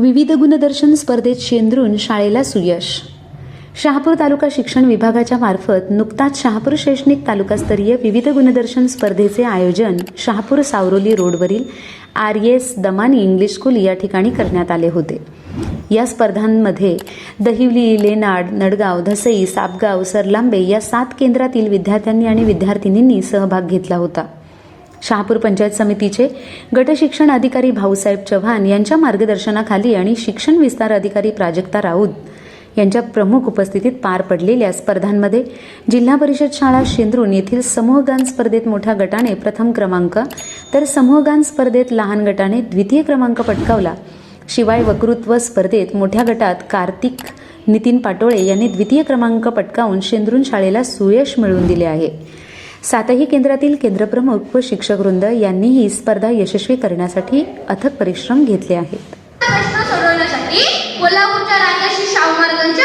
विविध गुणदर्शन स्पर्धेत शेंद्रून शाळेला सुयश. शहापूर तालुका शिक्षण विभागाच्या मार्फत नुकताच शहापूर शैक्षणिक तालुकास्तरीय विविध गुणदर्शन स्पर्धेचे आयोजन शहापूर सावरोली रोडवरील R S Damani English school या ठिकाणी करण्यात आले होते. या स्पर्धांमध्ये दहिवली लेनाड नडगाव धसई सापगाव सरलांबे या सात केंद्रातील विद्यार्थ्यांनी आणि विद्यार्थिनींनी सहभाग घेतला होता. शहापूर पंचायत समितीचे गट शिक्षण अधिकारी भाऊसाहेब चव्हाण यांच्या मार्गदर्शनाखाली आणि शिक्षण विस्तार अधिकारी प्राजक्ता राऊत यांच्या प्रमुख उपस्थितीत पार पडलेल्या स्पर्धांमध्ये जिल्हा परिषद शाळा शेंद्रून येथील समूहगान स्पर्धेत मोठ्या गटाने प्रथम क्रमांक तर समूहगान स्पर्धेत लहान गटाने द्वितीय क्रमांक पटकावला. शिवाय वक्तृत्व स्पर्धेत मोठ्या गटात कार्तिक नितीन पाटोळे यांनी द्वितीय क्रमांक पटकावून शेंद्रून शाळेला सुयश मिळवून दिले आहे. सातही केंद्रातील केंद्रप्रमुख व शिक्षकवृंद यांनीही स्पर्धा यशस्वी करण्यासाठी अथक परिश्रम घेतले आहेत. प्रश्न सोडवण्यासाठी कोल्हापूरच्या राजाशी शाहू महाराजांच्या